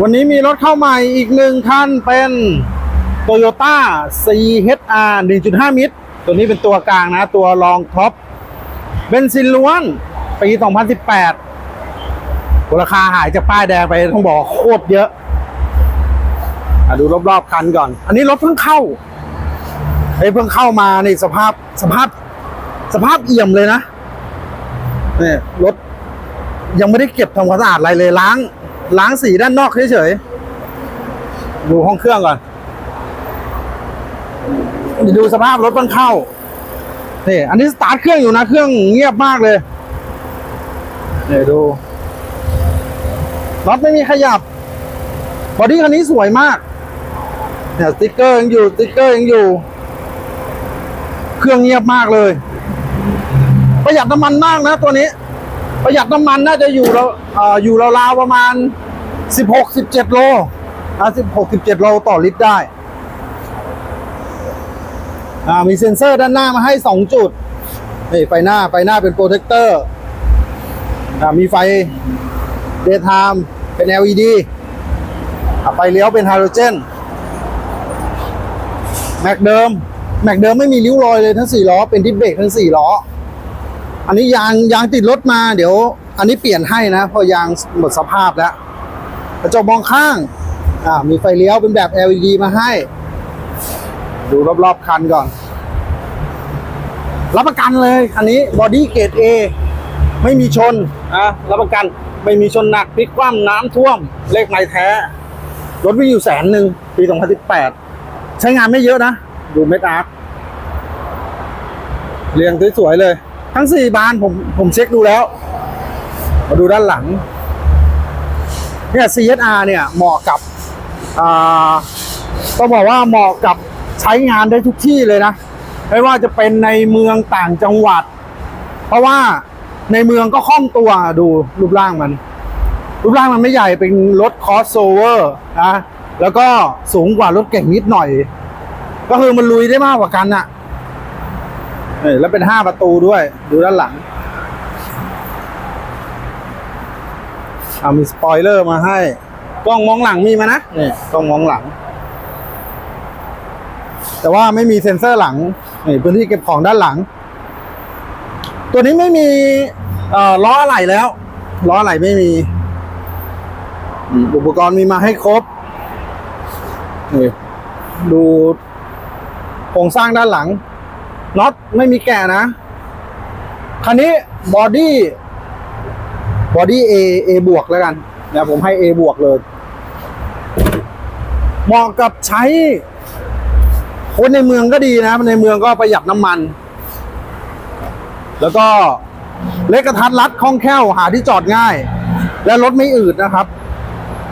วันนี้มีรถเข้าใหม่อีกหนึ่งคันเป็น Toyota CHR 1.5 มิตร ตัวนี้เป็นตัวกลางนะ ตัวรองท็อปเบนซินล้วน ปี 2018 ราคาหายจากป้ายแดงไปต้องบอกโคตรเยอะอะดูรอบๆคันก่อน อันนี้รถเพิ่งเข้าไอ้เพิ่งเข้ามาในสภาพสภาพสภาพเอี่ยมเลยนะเนี่ยรถยังไม่ได้เก็บทำความสะอาดอะไรเลยล้าง ล้างสีด้านนอกเฉยๆ ดูห้องเครื่องก่อน ดูสภาพรถเพิ่งเข้านี่อันนี้สตาร์ทเครื่องอยู่นะ เครื่องเงียบมากเลยเนี่ดูรถไม่มีขยับบอดี้คันนี้สวยมากเนี่ยสติ๊กเกอร์ยังอยู่สติ๊กเกอร์ยังอยู่ เครื่องเงียบมากเลย ประหยัดน้ำมันมากนะตัวนี้ ประหยัดน้ำมันน่าจะอยู่เราอยู่ราวๆประมาณ 16 17 โลอะ16 17 โลต่อลิตรได้มีเซ็นเซอร์ด้านหน้ามาให้ 2 จุดนี่ไฟหน้าไฟหน้าเป็นโปรเทคเตอร์มีไฟ daytime เป็น LED ไฟเลี้ยวเป็นไฮโดรเจน แม็กเดิม แม็กเดิมไม่มีริ้วรอยเลยทั้ง 4 ล้อ เป็นดิสเบรกทั้ง 4 ล้อ อันนี้ยางยางติดรถมาเดี๋ยว อันนี้เปลี่ยนให้นะเพราะยางหมดสภาพแล้วกระจกมองข้างอ่ามีไฟเลี้ยวเป็นแบบ LED มาให้ ดูรอบๆคันก่อน รับประกันเลยคันนี้บอดี้เกรด A ไม่มีชนอะรับประกันไม่มีชนหนักพลิกคว่ำน้ำท่วม เลขไม้แท้ รถวิ่งอยู่แสนหนึ่งปี 2018 ใช้งานไม่เยอะนะ ดูเม็ดอาร์คเรียงสวยๆเลย ทั้งสี่บานผมผมเช็คดูแล้ว มาดูด้านหลัง เนี่ย CSR เนี่ยเหมาะกับต้องบอกว่าเหมาะกับใช้งานได้ทุกที่เลยนะ ไม่ว่าจะเป็นในเมืองต่างจังหวัด เพราะว่าในเมืองก็คล่องตัวดูรูปร่างมัน รูปร่างมันไม่ใหญ่เป็นรถคอสโซเวอร์นะแล้วก็สูงกว่ารถเก่งนิดหน่อย ก็คือมันลุยได้มากกว่ากันอะ แล้วเป็นห้าประตูด้วย ดูด้านหลังเอามีสปอยเลอร์มาให้ กล้องมองหลังมีมานะนี่กล้องมองหลัง แต่ว่าไม่มีเซ็นเซอร์หลังนี่พื้นที่เก็บของด้านหลัง ตัวนี้ไม่มีล้ออะไหล่แล้วล้ออะไหล่ไม่มี อุปกรณ์มีมาให้ครบนี่ดูโครงสร้างด้านหลัง น็อตไม่มีแกะนะ คันนี้บอดี้บอดี้ A A บวกแล้วกันเดี๋ยวผมให้ A บวกเลย เหมาะกับใช้ คนในเมืองก็ดีนะ ในเมืองก็ประหยัดน้ำมัน แล้วก็เล็กกระทัดรัดคล่องแคล่วหาที่จอดง่าย และรถไม่อืดนะครับ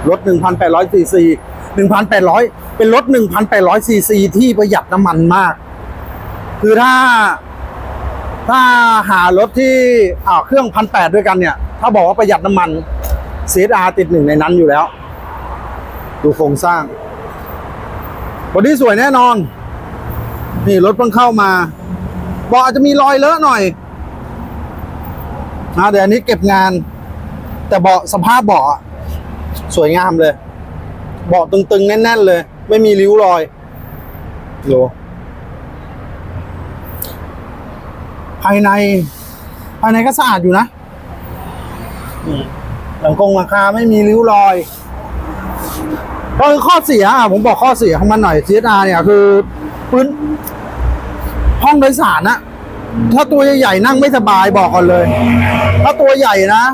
รถ 1,800ซีซี1,800 เป็นรถ 1,800ซีซีที่ประหยัดน้ำมันมาก คือถ้า ถ้าหารถที่เครื่องพันแปดด้วยกันเนี่ย ถ้าบอกว่าประหยัดน้ำมัน CSR ติดหนึ่งในนั้นอยู่แล้ว ดูโครงสร้างบอดี้สวยแน่นอน นี่รถเพิ่งเข้ามาเบาะอาจจะมีรอยเลอะหน่อยนะเดี๋ยวอันนี้เก็บงาน แต่เบาะสภาพเบาะสวยงามเลย เบาะตึงๆ แน่น ๆ เลย ไม่มีริ้วรอยดู ภายใน ภายในก็สะอาดอยู่นะนี่หลังกงหลังคาไม่มีริ้วรอยก็คือข้อเสียอะผมบอกข้อเสียของมันหน่อย CSR เนี่ยคือพื้นห้องโดยสารนะถ้าตัวใหญ่ๆนั่งไม่สบายบอกก่อนเลย ถ้าตัวใหญ่นะ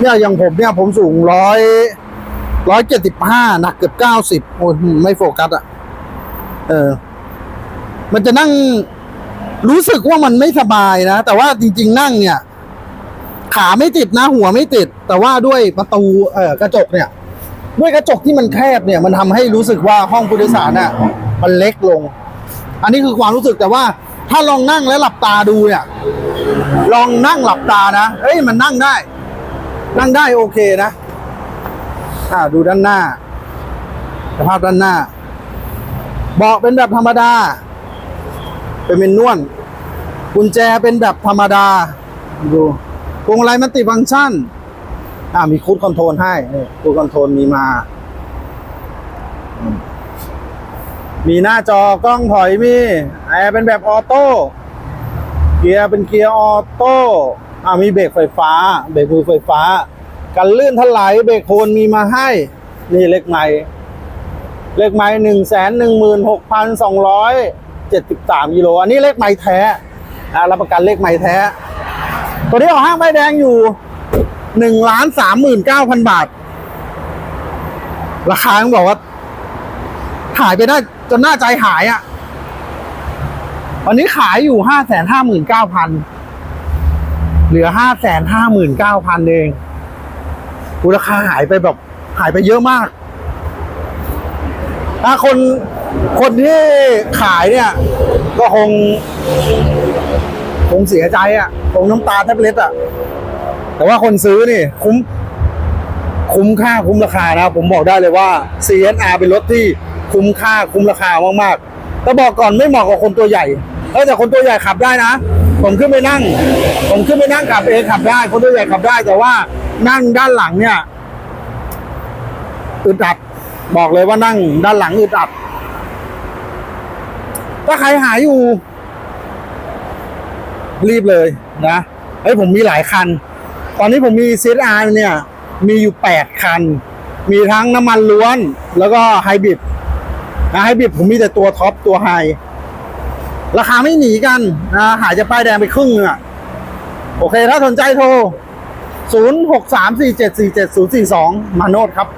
เนี่ยอย่างผมเนี่ยผมสูงร้อยร้อยเจ็ดสิบห้าหนักเกือบเก้าสิบโอ้ยไม่โฟกัสอะ เออ มันจะนั่ง รู้สึกว่ามันไม่สบายนะ แต่ว่าจริง ๆ นั่งเนี่ย ขาไม่ติดนะ หัวไม่ติด แต่ว่าด้วยประตูเออกระจกเนี่ย ด้วยกระจกที่มันแคบเนี่ย มันทำให้รู้สึกว่าห้องผู้โดยสารน่ะมันเล็กลง อันนี้คือความรู้สึกแต่ว่าถ้าลองนั่งแล้วหลับตาดูเนี่ย ลองนั่งหลับตานะเอ้ยมันนั่งได้ นั่งได้โอเคนะอ่าดูด้านหน้าสภาพด้านหน้าเบาะเป็นแบบธรรมดา เป็นเมนนวลกุญแจเป็นแบบธรรมดาดูพวงมาลัยมันติฟังก์ชัน อ่ามีคูดคอนโทรลให้คูดคอนโทรลมีมา มีหน้าจอกล้องถอยมีแอร์เป็นแบบออโต้ เกียร์เป็นเกียร์ออโต้ อ่ามีเบรกไฟฟ้า เบรกมือไฟฟ้า กันลื่นถลายเบรกโคนมีมาให้ นี่เลขไม้เลขไม้หนึ่งแสนหนึ่งหมื่นหกพันสองร้อย เจ็ดสิบสามกิโลอันนี้เลขไม้แท้อ่ารับประกันเลขไม้แท้ ตัวนี้ออกห้างใบแดงอยู่หนึ่งล้านสามหมื่นเก้าพันบาท ราคาต้องบอกว่าหายไปได้จนหน้าใจหายอะ่ะวันนี้ขายอยู่ห้าแสนห้าหมื่นเก้าพันเหลือห้าแสนห้าหมื่นเก้าพันเองอุราคาหายไปแบบหายไปเยอะมาก ถ้าคน คนที่ขายเนี่ย ก็คง คงเสียใจอะ่ะ คงน้ำตาแทบเล็ดอะ่ะ แต่ว่าคนซื้อนี่ คุ้ม คุ้มค่าคุ้มราคานะ ผมบอกได้เลยว่า CSR เป็นรถที่คุ้มค่าคุ้มราคามากๆแต่บอกก่อนไม่เหมาะกับคนตัวใหญ่เออแต่คนตัวใหญ่ขับได้นะ ผมขึ้นไปนั่ง ผมขึ้นไปนั่งขับเองขับได้ คนตัวใหญ่ขับได้ แต่ว่านั่งด้านหลังเนี่ยอึดอัด บอกเลยว่านั่งด้านหลังอึดอัด ถ้าใครหาอยู่ รีบเลยนะเฮ้ยผมมีหลายคัน ตอนนี้ผมมี CSR เนี่ย มีอยู่ 8 คัน มีทั้งน้ำมันล้วน แล้วก็ไฮบริดนะไฮบริดผมมีแต่ตัวท็อปตัวไฮราคาไม่หนีกันนะหายจะป้ายแดงไปครึ่งนึงอะโอเค ถ้าสนใจโทร 0 6 3 4 7 4 7 0 4 2 มาโนดครับ